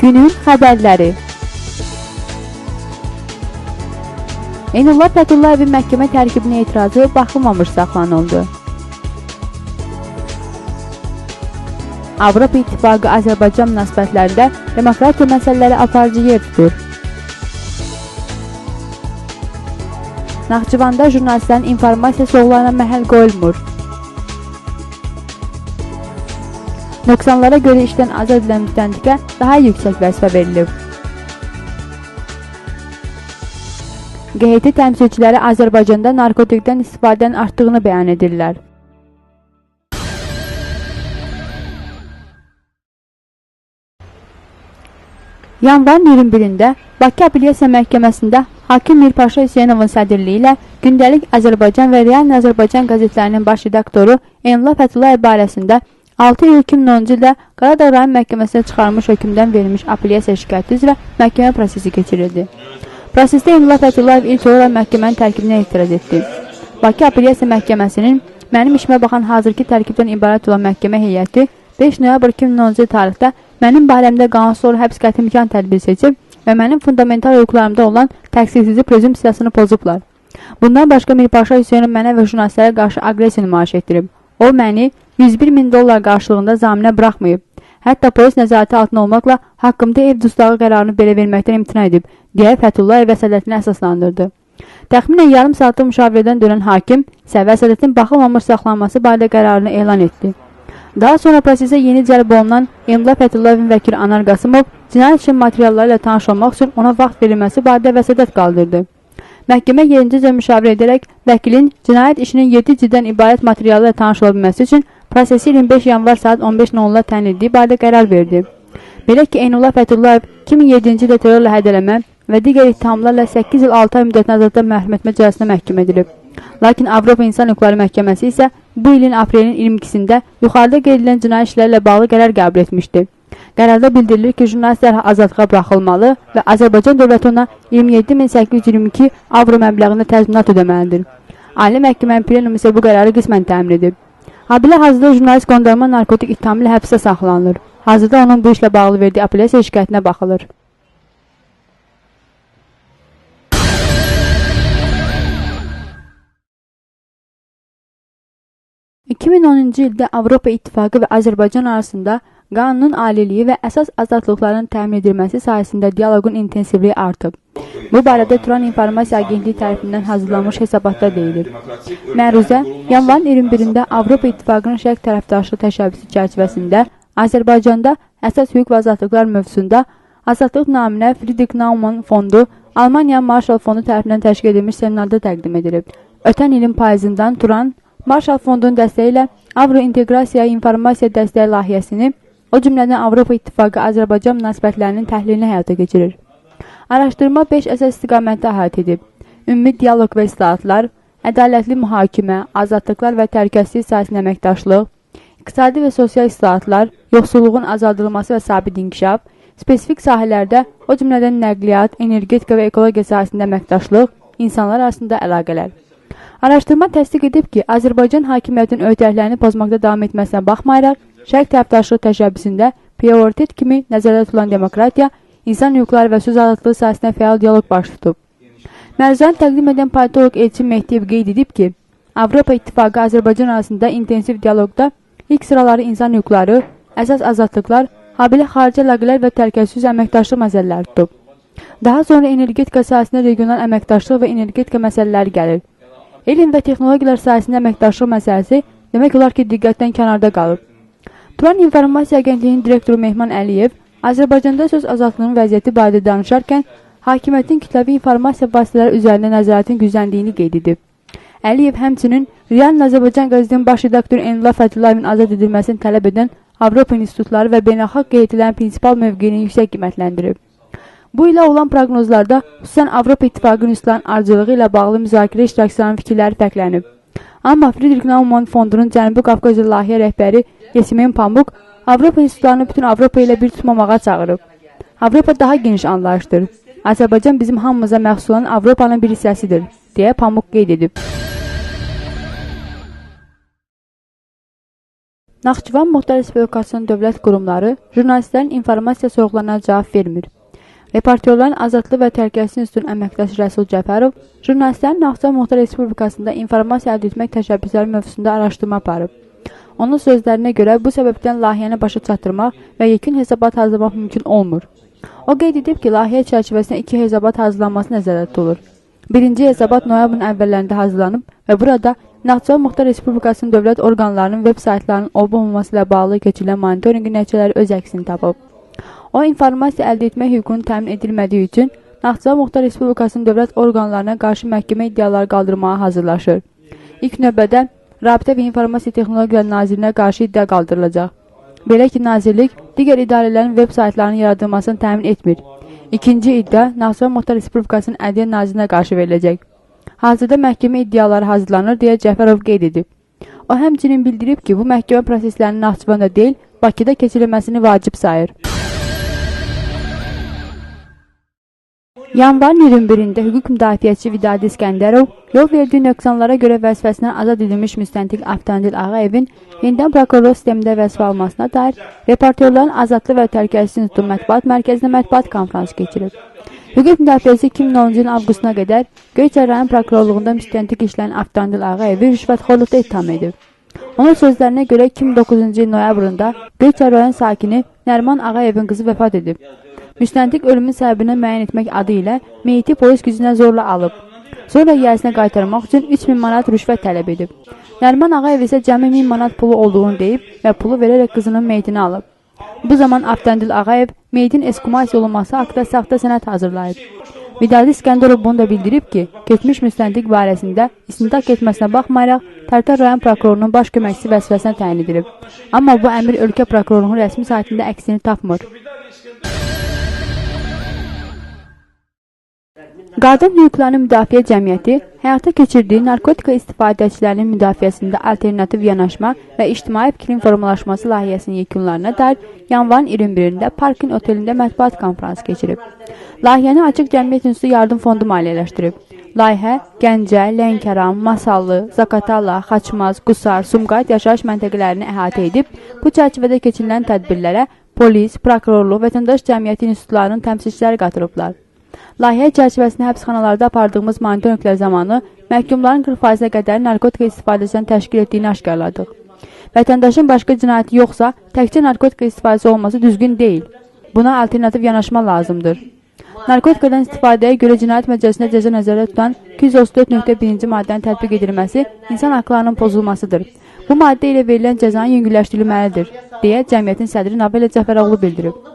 Günün xəbərləri. Eynullah Fətullayevin məhkəmə tərkibinə etirazı baxılmamış saxlanıldı. Avropa İttifaqı Azərbaycan münasibətlərində demokratiya məsələləri aparıcı yer tutur. Naxçıvanda jurnalistlərin informasiya soğularına məhəl qoyulmur. Nöqsanlara görə işdən azad edilən müstəntiqə daha yüksək vəzifə verilib. QHT təmsilçiləri Azərbaycanda narkotikdən istifadənin artdığını bəyan edirlər. Yanvarın 21-də Bakı Apellyasiya Məhkəməsində hakim Mirpaşa Hüseynovun sədrliyi ilə gündəlik Azərbaycan və Real Azərbaycan qəzetlərinin baş redaktoru Enla Fəthullayev barəsində 6 iyul 2010-cu ildə Qaradağ rayon məhkəməsinə çıxarılmış hökmdən verilmiş apellyasiya şikayəti üzrə məhkəmə prosesi keçirildi. Prosesdə Enla Fəthullayev ilk olaraq məhkəmənin tərkibinə etiraz etdi. Bakı Apellyasiya Məhkəməsinin mənim işimə baxan hazırki tərkibdən ibarət olan məhkəmə heyəti 5 noyabr 2010-cu tarixdə mənim barəmdə qanunsuz həbs qəti imkan tədbiri seçib və mənim fundamental hüquqlarımda olan təqsirsizlik prezumpsiyasını pozublar. Bundan başqa Mirpaşa Hüseynov mənə və jurnalistlərə qarşı aqressiya nümayiş etdirib. O məni 101 min dollar qarşılığında zaminə buraxmayıb. Hətta polis nəzarəti altında olmaqla haqqımda ev dustağı qərarını belə verməkdən imtina edib, deyə Fəthullayev vəsədətini əsaslandırdı. Təxminən yarım saatlıq müşavirədən dönən hakim Səvə Sədətin baxılmamış saxlanması barədə qərarını elan etdi. Daha sonra prosesə yeni cəlb olunan Emla Fətullayevin vəkili Anar Qasımov cinayət işin materialları ilə tanış olmaq üçün ona vaxt verilməsi barədə vəsədət qaldırdı. Məhkəmə yerincəcə müşavirə edərək vəkilin cinayət işinin 7 ciddən ibarət materialı ilə tanış ola bilməsi üçün prosesi 25 yanvar saat 15:00-da təyin etdiyi barədə qərar verdi. Belə ki, Eynullah Fətullayev 2007-ci ildə terrorla hədələmə və digər ittihamlarla 8 il 6 ay müddətinə azadlıqdan məhrum etmə cəzasına məhkum edilib. Lakin Avropa İnsan Hüquqları Məhkəməsi isə bu ilin aprelin 22-sində yuxarıda qeyd edilən cinayət işlərlə bağlı qərar qəbul etmişdi. Qərarda bildirilir ki, jurnalist dərhal azadlığa buraxılmalı və Azərbaycan dövləti ona 27822 avro məbləğində təzminat ödəməlidir. Ali Məhkəmənin plenumu isə bu qərarı qismən təmin edib. Habilə hazırda jurnalist qondarma narkotik ittihamı ilə həbsdə saxlanılır. Hazırda onun bu işlə bağlı verdiyi apellyasiya şikayətinə baxılır. 2010-cu ildə Avropa İttifaqı və Azərbaycan arasında qanunun aliliyi və əsas azadlıqların təmin edilməsi sahəsində dialoqun intensivliyi artıb. Bu barədə Turan İnformasiya Agentliyi tərəfindən hazırlanmış hesabatda deyilir. Məruzə yanvarın 21-də Avropa İttifaqının şərq tərəfdaşlığı təşəbbüsü çərçivəsində Azərbaycanda əsas hüquq və azadlıqlar mövzusunda Azadlıq naminə Friedrich Naumann fondu Almaniya Marshall fondu tərəfindən təşkil edilmiş seminarda təqdim edilib. Ötən ilin payızından Turan Marshall Fondunun dəstəyi ilə Avrointeqrasiya informasiya dəstəyi layihəsini, o cümlədən Avropa İttifaqı Azərbaycan münasibətlərinin təhlilini həyata keçirir. Araşdırma 5 əsas istiqamətdə əhatə edib. Ümumi dialoq və islahatlar, ədalətli mühakimə, azadlıqlar və təhlükəsizlik sahəsində əməkdaşlıq, iqtisadi və sosial islahatlar, yoxsulluğun azaldılması və sabit inkişaf, spesifik sahələrdə, o cümlədən nəqliyyat, energetika və ekologiya sahəsində əməkdaşlıq, insanlar arasında əlaqələr. Araşdırma təsdiq edib ki, Azərbaycan hakimiyyətinin öhdəliklərini pozmaqda davam etməsinə baxmayaraq, şərq tərəfdaşlığı təşəbbüsündə prioritet kimi nəzərdə tutulan demokratiya, insan hüquqları və söz azadlığı sahəsində fəal dialoq baş tutub. Məruzəni təqdim edən politoloq Elçin Mehdiyev qeyd edib ki, Avropa İttifaqı Azərbaycan arasında intensiv dialoqda ilk sıraları insan hüquqları, əsas azadlıqlar, habilə xarici əlaqələr və təhlükəsizlik əməkdaşlıq məsələləri tutub. Daha sonra energetika sahəsində regional əməkdaşlıq və energetika məsələləri gəlir. Elm və texnologiyalar sahəsində əməkdaşlıq məsələsi demək olar ki, diqqətdən kənarda qalıb. Turan İnformasiya Agentliyinin direktoru Mehman Əliyev Azərbaycanda söz azadlığının vəziyyəti barədə danışarkən hakimiyyətin kütləvi informasiya vasitələri üzərində nəzarətin gücləndiyini qeyd edib. Əliyev həmçinin Riyan Azərbaycan qəzetinin baş redaktoru Enla Fətullayevin azad edilməsini tələb edən Avropa institutları və beynəlxalq qeydilərin prinsipal mövqeyini yüksək qiymətləndirib. Bu ilə olan proqnozlarda xüsusən Avropa İttifaqının üstlərin ardıcılığı ilə bağlı müzakirə iştirakçılarının fikirləri fərqlənib. Amma Friedrich Naumann fondunun Cənubi Qafqazya layihə rəhbəri Yesimin Pamuk Avropa institutlarını bütün Avropa ilə bir tutmamağa çağırıb. Avropa daha geniş anlayışdır. Azərbaycan bizim hamımıza məxsus olan Avropanın bir hissəsidir, deyə Pamuk qeyd edib. Naxçıvan Muxtar Respublikasının dövlət qurumları jurnalistlərin informasiya sorğularına cavab vermir. Reportyorların Azadlıq və Təhlükəsizlik İnstitutunun əməkdaşı Rəsul Cəfərov jurnalistlərin Naxçıvan Muxtar Respublikasında informasiya əldə etmək təşəbbüsləri mövzusunda araşdırma aparıb. Onun sözlərinə görə bu səbəbdən layihəni başa çatdırmaq və yekun hesabat hazırlamaq mümkün olmur. O qeyd edib ki, layihə çərçivəsində iki hesabat hazırlanması nəzərdə tutulur. Birinci hesabat noyabrın əvvəllərində hazırlanıb və burada Naxçıvan Muxtar Respublikasının dövlət orqanlarının veb saytlarının olub-olmaması ilə bağlı keçirilən monitorinqin nəticələri öz əksini tapıb. O informasiya əldə etmək hüququnun təmin edilmədiyi üçün Naxçıvan Muxtar Respublikasının dövlət orqanlarına qarşı məhkəmə iddiaları qaldırmağa hazırlaşır. İlk növbədə Rabitə və İnformasiya Texnologiyaları Nazirinə qarşı iddia qaldırılacaq. Belə ki, nazirlik digər idarələrin veb saytlarının yaradılmasını təmin etmir. İkinci iddia Naxçıvan Muxtar Respublikasının Ədliyyə Nazirinə qarşı veriləcək. Hazırda məhkəmə iddiaları hazırlanır deyə Cəfərov qeyd edib. O həmçinin bildirib ki, bu məhkəmə proseslərinin Naxçıvanda deyil, Bakıda keçirilməsini vacib sayır. Yanvarın 21-də hüquq müdafiəçisi Vidadi İskəndərov yol verdiyi nöqsanlara görə vəzifəsindən azad edilmiş müstəntiq Avtomobil Ağayevin yenidən prokurorluq sistemində vəzifə almasına dair reportyorların Azadlıq və Təhlükəsizlik İnstitutu mətbuat mərkəzində mətbuat konfransı keçirib. Hüquq müdafiəçisi 2010-cu ilin avqustuna qədər Göyçay rayon prokurorluğunda müstəntiq işləyən Avtomobil Ağayevi rüşvətxorluqda ittiham edib. Onun sözlərinə görə 2009-cu il noyabrında Göyçay rayon sakini Nərman Ağayevin qızı vəfat edib. Müstəntiq ölümün səbəbini müəyyən etmək adı ilə meyiti polis gücünə zorla alıb. Sonra yəsinə qaytarmaq üçün 3000 manat rüşvət tələb edib. Nərman Ağayev isə cəmi 1000 manat pulu olduğunu deyib və pulu verərək qızının meyitini alıb. Bu zaman Avtandil Ağayev meyitin eskumasiya olunması haqqında saxta sənəd hazırlayıb. Vidadi İskəndərov bunu da bildirib ki, keçmiş müstəntiq barəsində istintaq etməsinə baxmayaraq Tərtər rayon prokurorunun baş köməkçisi vəzifəsinə təyin edilib. Amma bu əmr ölkə prokurorluğunun rəsmi saytında əksini tapmır. Qadın hüquqlarının müdafiə cəmiyyəti həyata keçirdiyi narkotika istifadəçilərinin müdafiəsində alternativ yanaşma və ictimai fikrin formalaşması layihəsinin yekunlarına dair yanvarın 21-də Parkin otelində mətbuat konfransı keçirib. Layihəni Açıq Cəmiyyət İnstitutu Yardım Fondu maliyyələşdirib. Layihə Gəncə, Lənkəran, Masallı, Zakatala, Xaçmaz, Qusar, Sumqayıt yaşayış məntəqələrini əhatə edib, bu çərçivədə keçirilən tədbirlərə polis, prokurorluq, vətəndaş cəmiyyəti institutlarının təmsilçiləri qatılıblar. Layihə çərçivəsində həbsxanalarda apardığımız monitorinqlər zamanı məhkumların 40%-ə qədər narkotika istifadəsindən təşkil etdiyini aşkarladıq. Vətəndaşın başqa cinayəti yoxsa, təkcə narkotika istifadəsi olması düzgün deyil. Buna alternativ yanaşma lazımdır. Narkotikadan istifadəyə görə cinayət məcəlləsində cəza nəzərdə tutan 234.1-ci maddənin tətbiq edilməsi insan haqlarının pozulmasıdır. Bu maddə ilə verilən cəzanın yüngülləşdirilməlidir, deyə cəmiyyətin sədri Nabelə Cəfəroğlu bildirib.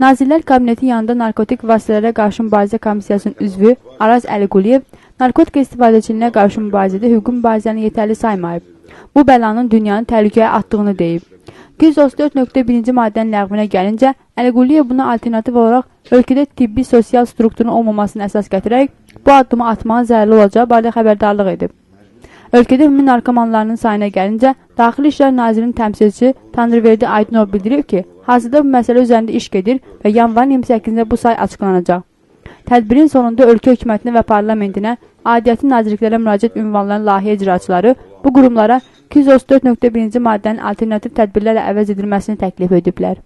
Nazirlər Kabineti yanında Narkotik Vasitələrə qarşı mübarizə komissiyasının üzvü Araz Əliquliyev narkotika istifadəçiliyinə qarşı mübarizədə hüquqi mübarizəni yetərli saymayıb. Bu bəlanın dünyanı təhlükəyə atdığını deyib. 234.1-ci maddənin ləğvinə gəlincə, Əliquliyev buna alternativ olaraq ölkədə tibbi sosial strukturun olmamasını əsas gətirərək bu addımı atmağın zərərli olacağı barədə xəbərdarlıq edib. Ölkədə ümumi narkomanlarının sayına gəlincə, Daxili İşlər Nazirinin təmsilçisi Tanrıverdi Aydınov bildirib ki, hazırda bu məsələ üzərində iş gedir və yanvarın 28-də bu say açıqlanacaq. Tədbirin sonunda ölkə hökumətinə və parlamentinə aidiyyəti nazirliklərə müraciət ünvanlanan layihə icraçıları bu qurumlara 234.1-ci maddənin alternativ tədbirlərlə əvəz edilməsini təklif ediblər.